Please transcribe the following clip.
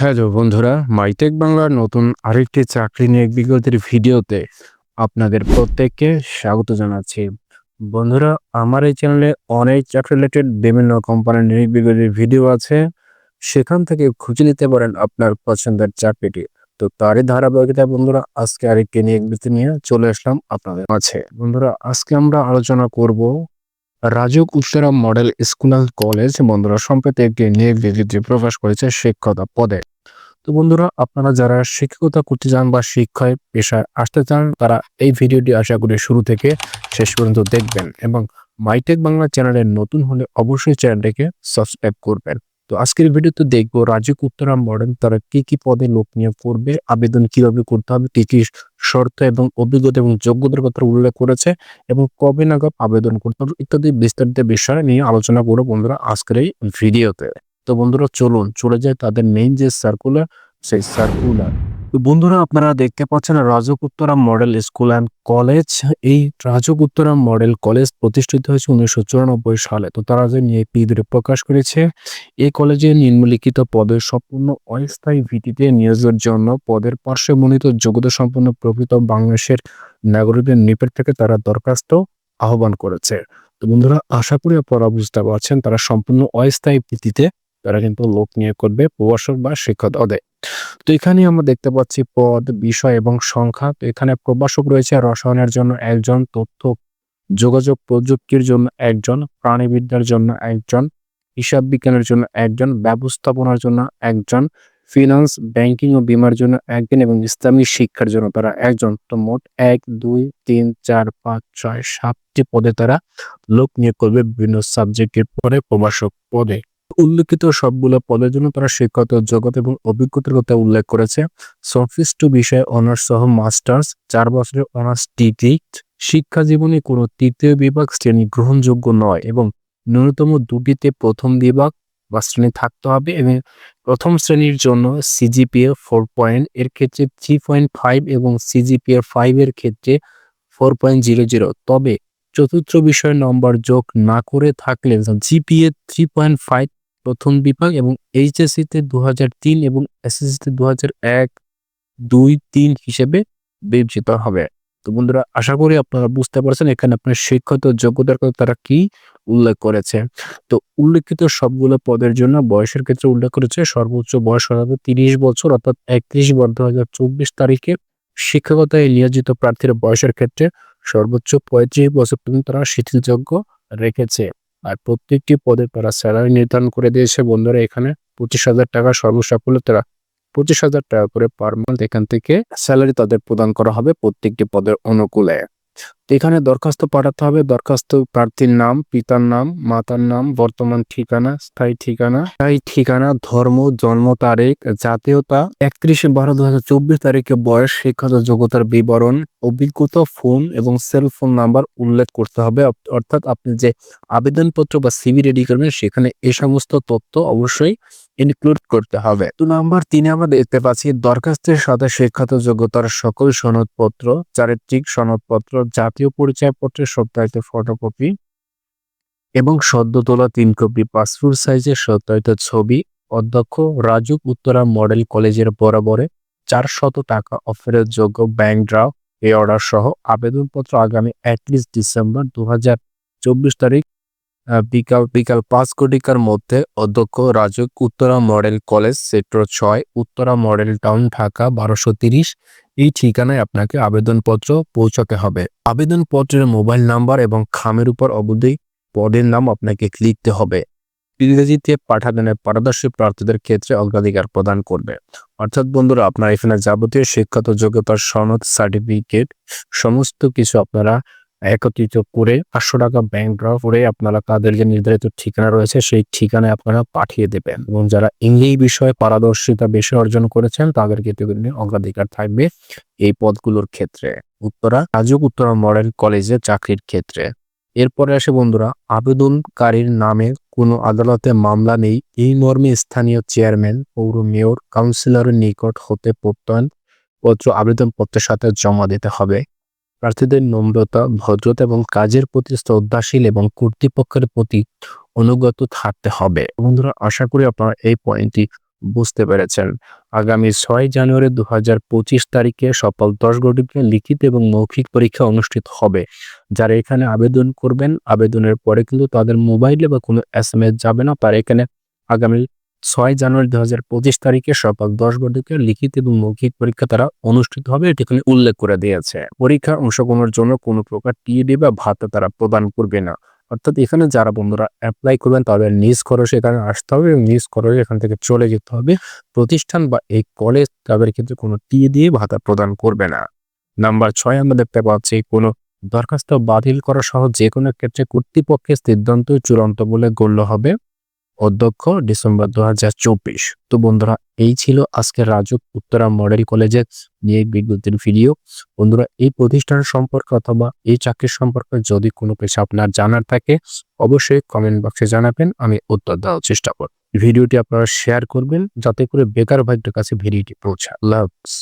Hello বন্ধুরা, MyTech বাংলার নতুন আরেকটি চাকরি নিয়োগ বিজ্ঞপ্তির ভিডিওতে আপনাদের প্রত্যেককে স্বাগত জানাচ্ছি। বন্ধুরা, আমার এই চ্যানেলে অনেক চাকরি রিলেটেড বিভিন্ন কোম্পানির নিয়োগ বিজ্ঞপ্তির ভিডিও আছে। সেখান থেকে খুঁজে নিতে পারেন আপনার পছন্দের চাকরিটি। তো তারই ধারাবাহিকতা বন্ধুরা, আজকে আরেকটি নিয়োগ বিজ্ঞপ্তি নিয়ে চলে আসলাম আপনাদের মাঝে। বন্ধুরা, আজকে আমরা আলোচনা করব Rajuk Uttara model school college. বন্ধুরা, সম্প্রতি একটি নিয়োগ বিজ্ঞপ্তি প্রকাশ করেছে শিক্ষকতা পদে। তো বন্ধুরা, আপনারা যারা শিক্ষকতা করতে চান বা শিক্ষায় পেশায় আসতে চান, তারা এই ভিডিওটি আশা করি শুরু থেকে শেষ পর্যন্ত দেখবেন এবং মাইটেক বাংলা চ্যানেলে নতুন হলে অবশ্যই চ্যানেলটিকে সাবস্ক্রাইব করবেন। তো আজকের ভিডিওতে দেখব রাজুক উত্তরা মডেল তারা কি কি পদে লোক নিয়োগ করবে, আবেদন কীভাবে করতে হবে, কি কি শর্ত এবং অভিজ্ঞতা এবং যোগ্যতার কথা উল্লেখ করেছে এবং কবে নাগাদ আবেদন করতে হবে ইত্যাদি বিস্তারিত বিষয় নিয়ে আলোচনা করব বন্ধুরা আজকের এই ভিডিওতে। তো বন্ধুরা চলুন চলে যায় তাদের মেইন যে সার্কুলার সেই সার্কুলার তো বন্ধুরা আপনারা দেখতে পাচ্ছেন Rajuk Uttara model school and college এই রাজক উত্তরা মডেল কলেজ প্রতিষ্ঠিত হয়েছে উনিশশো চুরানব্বই সালে। তো তারা যে নিয়ে পিদরে প্রকাশ করেছে এই কলেজে নিম্নলিখিত পদের সম্পূর্ণ অস্থায়ী ভিত্তিতে নিয়োগের জন্য পদের পার্শ্ববর্ণিত যোগ্যতা সম্পন্ন প্রকৃত বাংলাদেশের নাগরিকদের নিকট থেকে তারা দরখাস্ত আহ্বান করেছে। তো বন্ধুরা আশা করি আপনারা বুঝতে পারছেন, তারা সম্পূর্ণ অস্থায়ী ভিত্তিতে তারা কিন্তু লোক নিয়োগ করবে প্রভাষক বা শিক্ষক পদে। তো এখানে আমরা দেখতে পাচ্ছি পদ, বিষয় এবং সংখ্যা। তো এখানে প্রভাষক রয়েছে রসায়নের জন্য একজন, তথ্য, যোগাযোগ প্রযুক্তির জন্য একজন, প্রাণীবিদ্যার জন্য একজন, হিসাব বিজ্ঞানের জন্য একজন, ব্যবস্থাপনার জন্য একজন ফিনান্স ব্যাংকিং ও বিমার জন্য একজন এবং ইসলামী শিক্ষার জন্য তারা একজন। তো মোট এক, দুই, তিন, চার, পাঁচ, ছয়, সাতটি পদে তারা লোক নিয়োগ করবে বিভিন্ন সাবজেক্টের পরে প্রভাষক পদে। উল্লেখিত সবগুলো পদের জন্য তারা শিক্ষত জগৎ এবং অভিজ্ঞতার কথা উল্লেখ করেছে। সফিস্ট বিষয়ে অনার্স সহ মাস্টার্স চার বছরের অনার্স ডিগ্রি শিক্ষা জীবনে কোনো তৃতীয় বিভাগ শ্রেণি গ্রহণযোগ্য নয় এবং ন্যূনতম দুটিতে প্রথম বিভাগ বা শ্রেণি থাকতে হবে এবং প্রথম শ্রেণির জন্য সিজিপিএ ফোর পয়েন্ট এর ক্ষেত্রে থ্রি পয়েন্ট ফাইভ এবং সিজিপিএ ফাইভ এর ক্ষেত্রে ফোর পয়েন্ট জিরো জিরো তবে চতুর্থ বিষয় নম্বর যোগ না করে থাকলে জিপিএ থ্রি পয়েন্ট ফাইভ প্রথম বিভাগ এবং এইচএসসি তে দু তিন এবং এসএসসি তে দু এক, দুই, তিন হিসেবে বিবেচিত হবে। তো বন্ধুরা, আশা করি আপনারা বুঝতে পারছেন এখানে আপনার শিক্ষত যোগ্যতার কথা তারা কি উল্লেখ করেছে। তো উল্লেখিত সবগুলো পদের জন্য বয়সের ক্ষেত্রে উল্লেখ করেছে, সর্বোচ্চ বয়স হবে তিরিশ বছর অর্থাৎ একত্রিশ বার দু হাজার চব্বিশ তারিখে শিক্ষকতায় নিয়োজিত প্রার্থীর বয়সের ক্ষেত্রে সর্বোচ্চ পঁয়ত্রিশ বছর পর্যন্ত তারা শিথিলযোগ্য রেখেছে। আর প্রত্যেকটি পদে তারা স্যালারি নির্ধারণ করে দিয়েছে। বন্ধুরা, এখানে পঁচিশ হাজার টাকা সর্বসাফল্য তারা পঁচিশ হাজার টাকা করে পার মান্থ এখান থেকে স্যালারি তাদের প্রদান করা হবে প্রত্যেকটি পদের অনুকূলে। এখানে দরখাস্ত পাঠাতে হবে। দরখাস্ত প্রার্থীর নাম, পিতার নাম, মাতার নাম, বর্তমান ঠিকানা, স্থায়ী ঠিকানা স্থায়ী ঠিকানা, ধর্ম, জন্ম তারিখ, জাতীয়তা, একত্রিশে বারো দু তারিখে বয়স, শিক্ষাগত যোগ্যতার বিবরণ, অভিজ্ঞতা, ফোন এবং সেল ফোন নাম্বার উল্লেখ করতে হবে। অর্থাৎ আপনি যে আবেদনপত্র বা সিবি রেডি করবেন, সেখানে এ সমস্ত তথ্য অবশ্যই ইনক্লুড করতে হবে। তো নাম্বার, তিনে আমরা দেখতে পাচ্ছি, দরখাস্তের সাথে শিক্ষাত যোগ্যতার সকল সনদপত্র, চারিত্রিক সনদপত্র, জাতীয় পরিচয়পত্রের সত্যায়িত ফটোকপি এবং সদ্য তোলা তিন কপি পাসপোর্ট সাইজের সত্যায়িত ছবি, অধ্যক্ষ রাজুক উত্তরা মডেল কলেজের বরাবরে চারশত টাকা অফারের যোগ্য ব্যাংক ড্রাফট এই অর্ডার সহ আবেদনপত্র আগামী একত্রিশ ডিসেম্বর দু চব্বিশ তারিখ বিকাল বিকাল পাঁচ কোটিকার মধ্যে অধ্যক্ষ Rajuk, Uttara model college sector ছয়, উত্তরা মডেল টাউন ঢাকা বারোশো তিরিশ। এই ঠিকানায় আপনাকে আবেদনপত্র পৌঁছাতে হবে। আবেদনপত্রের মোবাইল নাম্বার এবং খামের উপর অবধি পদের নাম আপনাকে লিখতে হবে। ইংরেজিতে পাঠাদানের পারদর্শী প্রার্থীদের ক্ষেত্রে অগ্রাধিকার প্রদান করবে। অর্থাৎ বন্ধুরা, আপনার এখানে যাবতীয় শিক্ষাত যোগ্যতার সনদ, সার্টিফিকেট, সমস্ত কিছু আপনারা একত্রিত করে পাঁচশো টাকা ব্যাংক ড্র করে আপনারা তাদের যে নির্ধারিত ঠিকানা রয়েছে, সেই ঠিকানায় আপনারা পাঠিয়ে দেবেন। এবং যারা ইংরেজি বিষয়ে পারদর্শিতা বেশি অর্জন করেছেন, তাদের ক্ষেত্রে অগ্রাধিকার থাকবে এই পদগুলোর ক্ষেত্রে। উত্তরা রাজুক উত্তরা মডেল কলেজে চাকরির ক্ষেত্রে। এরপরে আসে বন্ধুরা, আবেদনকারীর নামে কোনো আদালতে মামলা নেই। এই মর্মে স্থানীয় চেয়ারম্যান, পৌর মেয়র, কাউন্সিলরের নিকট হতে প্রত্যয়ন পত্র আবেদনপত্রের সাথে জমা দিতে হবে। প্রার্থীদের নম্রতা, ভদ্রতা এবং কাজের প্রতি শ্রদ্ধাশীল এবং কর্তৃপক্ষের প্রতি অনুগত থাকতে হবে। বন্ধুরা, আশা করি আপনারা এই পয়েন্টটি বুঝতে পেরেছেন। আগামী ছয় জানুয়ারি দু হাজার পঁচিশ তারিখে সকাল দশ ঘটিকে লিখিত এবং মৌখিক পরীক্ষা অনুষ্ঠিত হবে। যারা এখানে আবেদন করবেন, আবেদনের পরে কিন্তু তাদের মোবাইলে বা কোনো এস যাবে না, তারা এখানে আগামী ছয় জানুয়ারি দু হাজার পঁচিশ তারিখে সকাল দশ ঘটিকে লিখিত এবং মৌখিক পরীক্ষা তারা অনুষ্ঠিত হবে। এটি এখানে উল্লেখ করে দিয়েছে পরীক্ষা অংশগ্রহণের জন্য কোনো প্রকার টিএডি বা ভাতা তারা প্রদান করবে না। অর্থাৎ এখানে যারা বন্ধুরা অ্যাপ্লাই করবেন, তাদের নিজ খরচে এখানে আসতে হবে এবং নিজ খরচে এখান থেকে চলে যেতে হবে। প্রতিষ্ঠান বা এই কলেজ তাদের ক্ষেত্রে কোনো টিএ দিয়ে ভাতা প্রদান করবে না। নাম্বার ছয় আমরা দেখতে পাচ্ছি, কোনো দরখাস্ত বাতিল করা সহ যে কোনো ক্ষেত্রে কর্তৃপক্ষের সিদ্ধান্ত চূড়ান্ত বলে গণ্য হবে। অধ্যক্ষ ডিসেম্বর দুহাজার চব্বিশ। তো বন্ধুরা, এই ছিল আজকের রাজুক উত্তরা মডেল কলেজের নিয়ে বিজ্ঞপ্তির ভিডিও। বন্ধুরা, এই প্রতিষ্ঠান সম্পর্কে অথবা এই চাকরির সম্পর্কে যদি কোনো কিছু আপনার জানার থাকে, অবশ্যই কমেন্ট বক্সে জানাবেন, আমি উত্তর দেওয়ার চেষ্টা করব। ভিডিওটি আপনারা শেয়ার করবেন, যাতে করে বেকার ভাইদের কাছে ভিডিওটি পৌঁছায়। হাফিজ।